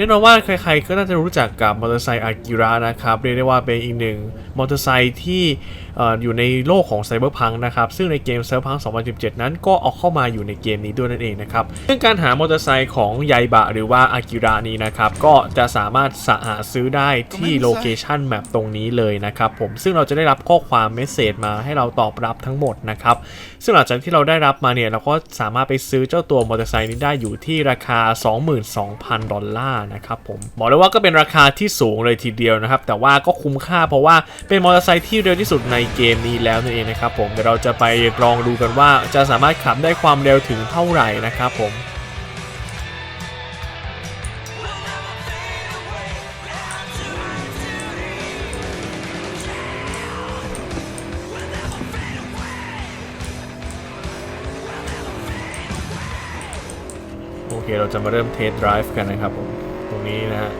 แน่นอนว่าใครๆก็น่าจะรู้จักกับมอเตอร์ไซค์อากิระนะครับเรียกได้ว่าเป็นอีกหนึ่งมอเตอร์ไซค์ที่เอ่ออยู่ในโลกของไซเบอร์พังนะครับซึ่งในเกมไซเบอร์พัง 2017 นั้นก็เอาเข้ามาอยู่ในเกมนี้ด้วยนั่นเองนะครับซึ่งการหามอเตอร์ไซค์ของไยบะหรือว่าอากิระนี้นะครับก็จะสามารถสหาซื้อได้ที่โลเคชันแมปตรงนี้เลยนะครับผมซึ่งเราจะได้รับข้อความเมสเซจมาให้เราตอบรับทั้งหมดนะครับซึ่งหลังจากที่เราได้รับมาเนี่ยเราก็สามารถไปซื้อเจ้าตัวมอเตอร์ไซค์นี้ได้อยู่ที่ราคา 22,000 ดอลลาร์นะครับผมบอกเลยว่าก็เป็นราคาที่สูงเลยทีเดียวนะครับ แต่ว่าก็คุ้มค่าเพราะว่าเป็นมอเตอร์ไซค์ที่เร็วที่สุดในเกมนี้แล้วนั่นเองนะครับผมเดี๋ยวเราจะไปลองดูกันว่าจะสามารถขับได้ความเร็วถึงเท่าไหร่นะครับผมโอเค เราจะมาเริ่มเทสไดรฟ์กันนะครับผม รงนี้นะฮะ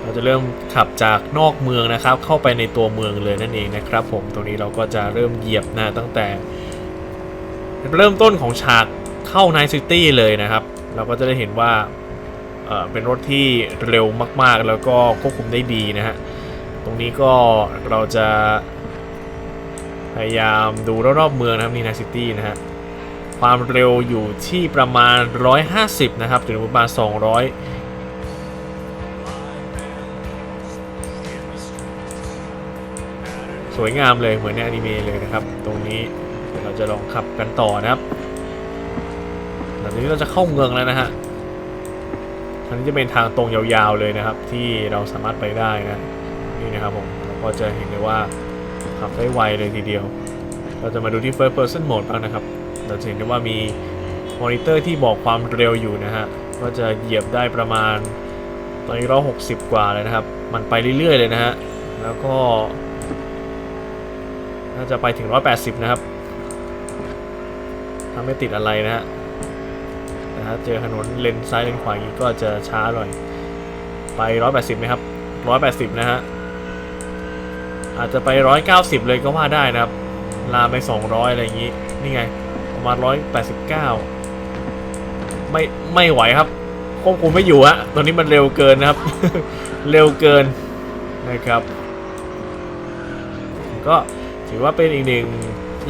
เราจะเริ่มขับจากนอกเมืองนะครับ เข้าไปในตัวเมืองเลยนั่นเองนะครับ ผมตรงนี้เราก็จะเริ่มเหยียบนะตั้งแต่ เริ่มต้นของฉากเข้าไนซิตี้เลยนะครับ เราก็จะได้เห็นว่าเเป็นรถที่เร็วมาก ๆ แล้วก็ควบคุมได้ดีนะฮะ ตรงนี้ก็เราจะพยายามดูรอบๆเมืองนะครับนี่นซิตี้นะฮะ ความเร็วอยู่ที่ประมาณ 150 นะครับถึงประมาณ 200สวยงามเลยเหมือนในอนิเมะเลยนะครับ ตรงนี้เดี๋ยวเราจะลองขับกันต่อนะครับหลังจากนี้เราจะเข้าเมืองแล้วนะฮะทางนี้จะเป็นทางตรงยาวๆเลยนะครับ ที่เราสามารถไปได้นะนี่นะครับผมเราก็จะเห็นเลยว่าขับได้ไวเลยทีเดียว เราจะมาดูที่ first person mode บ้างนะครับ เราจะเห็นได้ว่ามีมอนิเตอร์ที่บอกความเร็วอยู่นะฮะก็จะเหยียบได้ประมาณตอนนี้ร้อยหกสิบกว่าเลยนะครับ มันไปเรื่อยๆเลยนะฮะ แล้วก็ น่าจะไปถึง180นะครับ ถ้าไม่ติดอะไรนะฮะนะฮะเจอถนนเลนซ้ายเลนขวาอย่างนี้ก็จะช้าหน่อย ไป180ไหมครับ180นะฮะ อาจจะไป190เลยก็ว่าได้นะครับ ลาไป200อะไรอย่างนี้ นี่ไง ประมาณ189ไม่ไม่ไหวครับควบคุมไม่อยู่ฮะตอนนี้มันเร็วเกินนะครับ เร็วเกินนะครับ ก็ถือว่าเป็นอีกหนึ่ง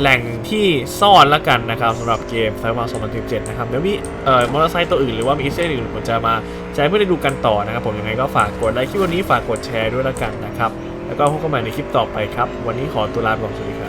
แหล่งที่ซ่อนละกันนะครับสำหรับเกมไซบอร์2017นะครับเดี๋ยวมีเอ่อมอเตอร์ไซค์ตัวอื่นหรือว่ามีอิสเซอร์อื่นผมจะมาใช้เพื่อได้ดูกันต่อนะครับผมยังไงก็ฝากกดไลค์คลิปวันนี้ฝากกดแชร์ด้วยละกันนะครับ แล้วก็พบกันใหม่ในคลิปต่อไปครับ วันนี้ขอตัวลาไปก่อนสวัสดี